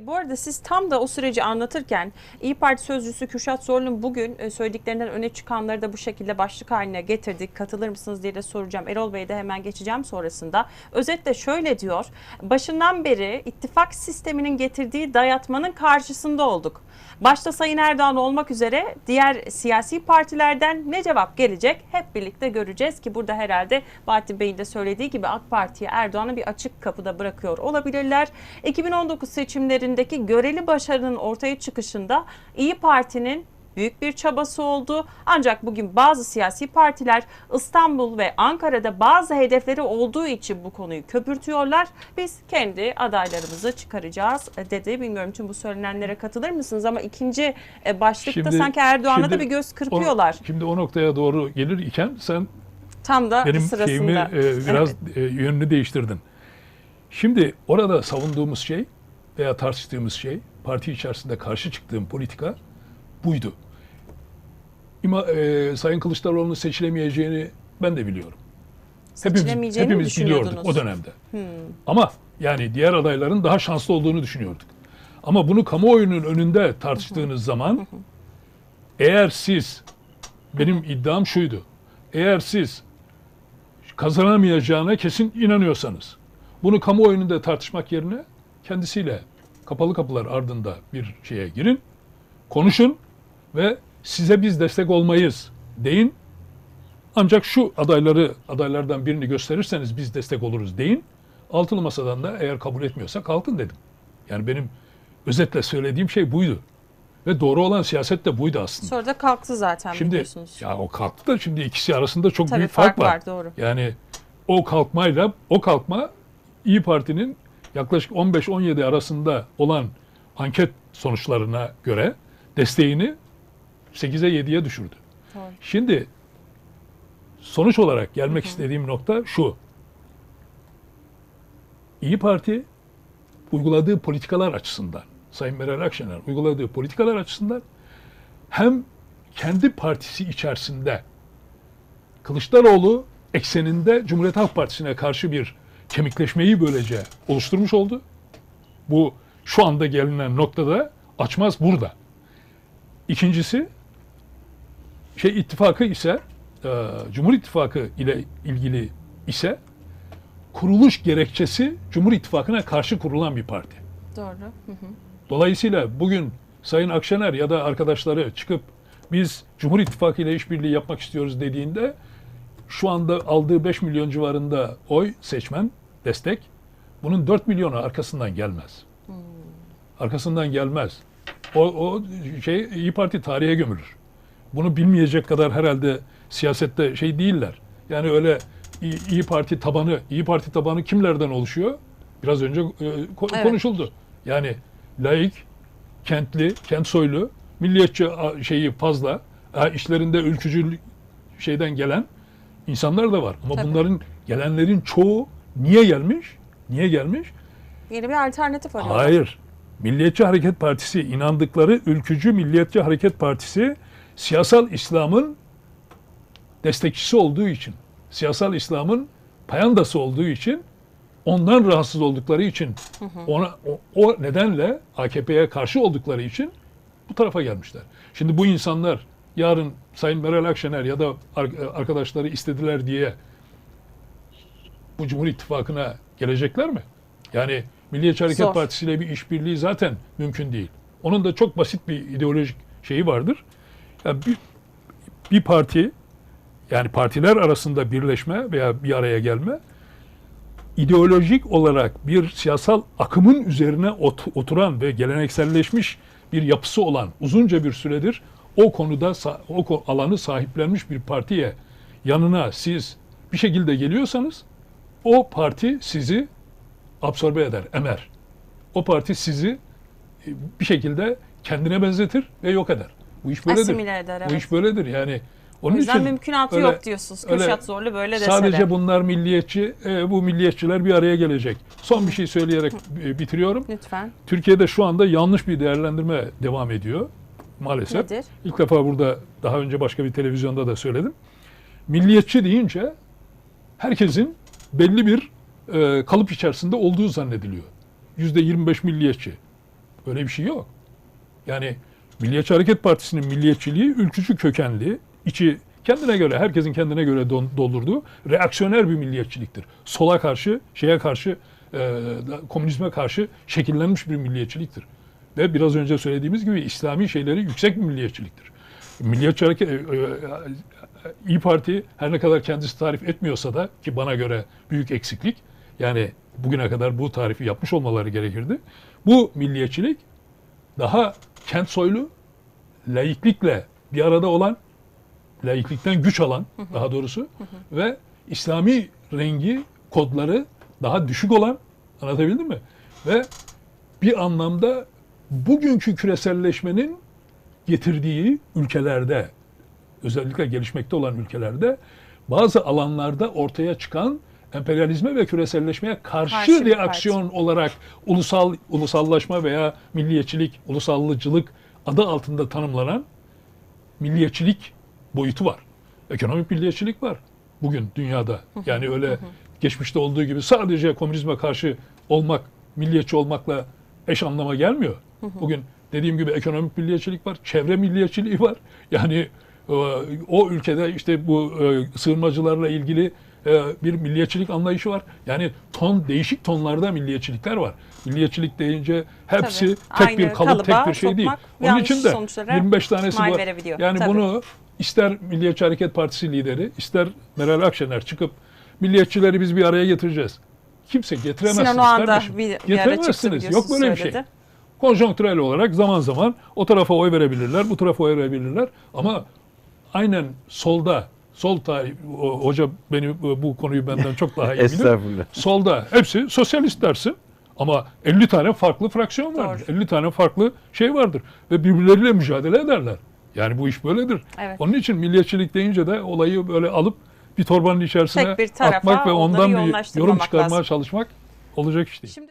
Bu arada siz tam da o süreci anlatırken İyi Parti sözcüsü Kürşat Zorlu'nun bugün e, söylediklerinden öne çıkanları da bu şekilde başlık haline getirdik. Katılır mısınız diye de soracağım. Erol Bey'e de hemen geçeceğim sonrasında. Özetle şöyle diyor. Başından beri ittifak sisteminin getirdiği dayatmanın karşısında olduk. Başta Sayın Erdoğan olmak üzere diğer siyasi partilerden ne cevap gelecek hep birlikte göreceğiz ki burada herhalde Bahattin Bey'in de söylediği gibi AK Parti'ye Erdoğan'ı bir açık kapıda bırakıyor olabilirler. 2019 seçimlerindeki göreli başarının ortaya çıkışında İyi Parti'nin büyük bir çabası oldu. Ancak bugün bazı siyasi partiler İstanbul ve Ankara'da bazı hedefleri olduğu için bu konuyu köpürtüyorlar. Biz kendi adaylarımızı çıkaracağız dedi. Bilmiyorum tüm bu söylenenlere katılır mısınız ama ikinci e, başlıkta Şimdi- sanki Erdoğan'a da bir göz O- kırpıyorlar. şimdi o noktaya doğru gelir iken sen Tam da benim sırasında. şeyimi e, biraz Evet. e, yönünü değiştirdin. Şimdi orada savunduğumuz şey veya tartıştığımız şey, parti içerisinde karşı çıktığım politika buydu. İma, e, Sayın Kılıçdaroğlu'nun seçilemeyeceğini ben de biliyorum. Hepimiz, hepimiz biliyorduk o dönemde. Ama yani diğer adayların daha şanslı olduğunu düşünüyorduk. Ama bunu kamuoyunun önünde tartıştığınız zaman eğer siz benim iddiam şuydu. Eğer siz kazanamayacağına kesin inanıyorsanız bunu kamuoyunda tartışmak yerine kendisiyle kapalı kapılar ardında bir şeye girin, konuşun ve size biz destek olmayız deyin. Ancak şu adayları adaylardan birini gösterirseniz biz destek oluruz deyin. Altılı masadan da eğer kabul etmiyorsa kalkın dedim. Yani benim özetle söylediğim şey buydu. Ve doğru olan siyaset de buydu aslında. Sonra da kalktı zaten Şimdi biliyorsunuz. ya o kalktı da şimdi ikisi arasında çok Tabii büyük fark fark, var. var, doğru. Yani o kalkmayla o kalkma İyi Parti'nin yaklaşık 15-17 arasında olan anket sonuçlarına göre desteğini 8'e 7'ye düşürdü. Doğru. Şimdi sonuç olarak gelmek istediğim nokta şu. İyi Parti uyguladığı politikalar açısından, Sayın Meral Akşener uyguladığı politikalar açısından hem kendi partisi içerisinde Kılıçdaroğlu ekseninde Cumhuriyet Halk Partisi'ne karşı bir kemikleşmeyi böylece oluşturmuş oldu. Bu şu anda gelinen noktada açmaz burada. İkincisi şey ittifakı ise e, Cumhur İttifakı ile ilgili ise kuruluş gerekçesi Cumhur İttifakı'na karşı kurulan bir parti. Doğru. Hı hı. Dolayısıyla bugün Sayın Akşener ya da arkadaşları çıkıp biz Cumhur İttifakı ile işbirliği yapmak istiyoruz dediğinde şu anda aldığı 5 milyon civarında oy seçmen destek bunun 4 milyonu arkasından gelmez. Arkasından gelmez. O, o şey İyi Parti tarihe gömülür. Bunu bilmeyecek kadar herhalde siyasette şey değiller. Yani öyle İyi, İyi Parti tabanı, İyi Parti tabanı kimlerden oluşuyor? Biraz önce e, ko- Evet. konuşuldu. Yani laik, kentli, kent soylu, milliyetçi şeyi fazla, işlerinde ülkücü şeyden gelen insanlar da var. Ama Tabii. bunların gelenlerin çoğu niye gelmiş? Niye gelmiş? Yeni bir alternatif arıyorlar. Hayır. Milliyetçi Hareket Partisi inandıkları ülkücü Milliyetçi Hareket Partisi siyasal İslam'ın destekçisi olduğu için, siyasal İslam'ın payandası olduğu için ondan rahatsız oldukları için ona o, o nedenle AKP'ye karşı oldukları için bu tarafa gelmişler. Şimdi bu insanlar yarın Sayın Meral Akşener ya da ar- arkadaşları istediler diye bu Cumhur İttifakı'na gelecekler mi? Yani Milliyetçi Hareket Zor. Partisi ile bir işbirliği zaten mümkün değil. Onun da çok basit bir ideolojik şeyi vardır. Ya bir, bir parti yani partiler arasında birleşme veya bir araya gelme ideolojik olarak bir siyasal akımın üzerine ot- oturan ve gelenekselleşmiş bir yapısı olan uzunca bir süredir o konuda o alanı sahiplenmiş bir partiye yanına siz bir şekilde geliyorsanız o parti sizi absorbe eder, emer. O parti sizi e, bir şekilde kendine benzetir ve yok eder. Bu iş böyledir. Asimile eder, Bu evet. iş böyledir. Yani O onun yüzden için mümkünatı öyle- yok diyorsunuz. Kürşat Zorlu böyle dese Sadece de. bunlar milliyetçi, e, bu milliyetçiler bir araya gelecek. Son bir şey söyleyerek e, bitiriyorum. Lütfen. Türkiye'de şu anda yanlış bir değerlendirme devam ediyor maalesef. Nedir? İlk defa burada daha önce başka bir televizyonda da söyledim. Milliyetçi deyince herkesin belli bir e, kalıp içerisinde olduğu zannediliyor. Yüzde 25 milliyetçi. Böyle bir şey yok. Yani Milliyetçi Hareket Partisi'nin milliyetçiliği ülkücü kökenli, içi kendine göre, herkesin kendine göre don- doldurduğu reaksiyoner bir milliyetçiliktir. Sola karşı, şeye karşı, e, komünizme karşı şekillenmiş bir milliyetçiliktir. Ve biraz önce söylediğimiz gibi İslami şeyleri yüksek bir milliyetçiliktir. Milliyetçi Hareket, e, e, İyi Parti her ne kadar kendisi tarif etmiyorsa da ki bana göre büyük eksiklik, yani bugüne kadar bu tarifi yapmış olmaları gerekirdi. Bu milliyetçilik daha kent soylu, laiklikle bir arada olan, laiklikten güç alan daha doğrusu ve İslami rengi, kodları daha düşük olan, anlatabildim mi? Ve bir anlamda bugünkü küreselleşmenin getirdiği ülkelerde, özellikle gelişmekte olan ülkelerde bazı alanlarda ortaya çıkan emperyalizme ve küreselleşmeye karşı, Karşı reaksiyon olarak ulusal ulusallaşma veya milliyetçilik, ulusallıcılık adı altında tanımlanan milliyetçilik boyutu var. Ekonomik milliyetçilik var bugün dünyada. Yani öyle geçmişte olduğu gibi sadece komünizme karşı olmak, milliyetçi olmakla eş anlama gelmiyor. Bugün dediğim gibi ekonomik milliyetçilik var, çevre milliyetçiliği var. Yani e, o ülkede işte bu e, sığınmacılarla ilgili e, bir milliyetçilik anlayışı var. Yani ton değişik tonlarda milliyetçilikler var. Milliyetçilik deyince hepsi Tabii. tek Aynı bir kalıp, tek bir şey değil. Onun için de sonuçlara 25 tanesi var. Yani Tabii. bunu ister Milliyetçi Hareket Partisi lideri, ister Meral Akşener çıkıp milliyetçileri biz bir araya getireceğiz. Kimse getiremezsiniz Sinan o anda kardeşim. bir, bir Getiremezsiniz. Yok böyle bir şey. Konjonktürel olarak zaman zaman o tarafa oy verebilirler, bu tarafa oy verebilirler. Ama aynen solda, sol tarih, hoca beni bu konuyu benden çok daha iyi bilir. Estağfurullah. Solda hepsi sosyalist dersin. Ama 50 tane farklı fraksiyon vardır. 50 tane farklı şey vardır. Ve birbirleriyle mücadele ederler. Yani bu iş böyledir. Evet. Onun için milliyetçilik deyince de olayı böyle alıp bir torbanın içerisine Tek bir tarafa atmak ve ondan bir yorum çıkarmaya lazım. çalışmak olacak iş değil. Şimdi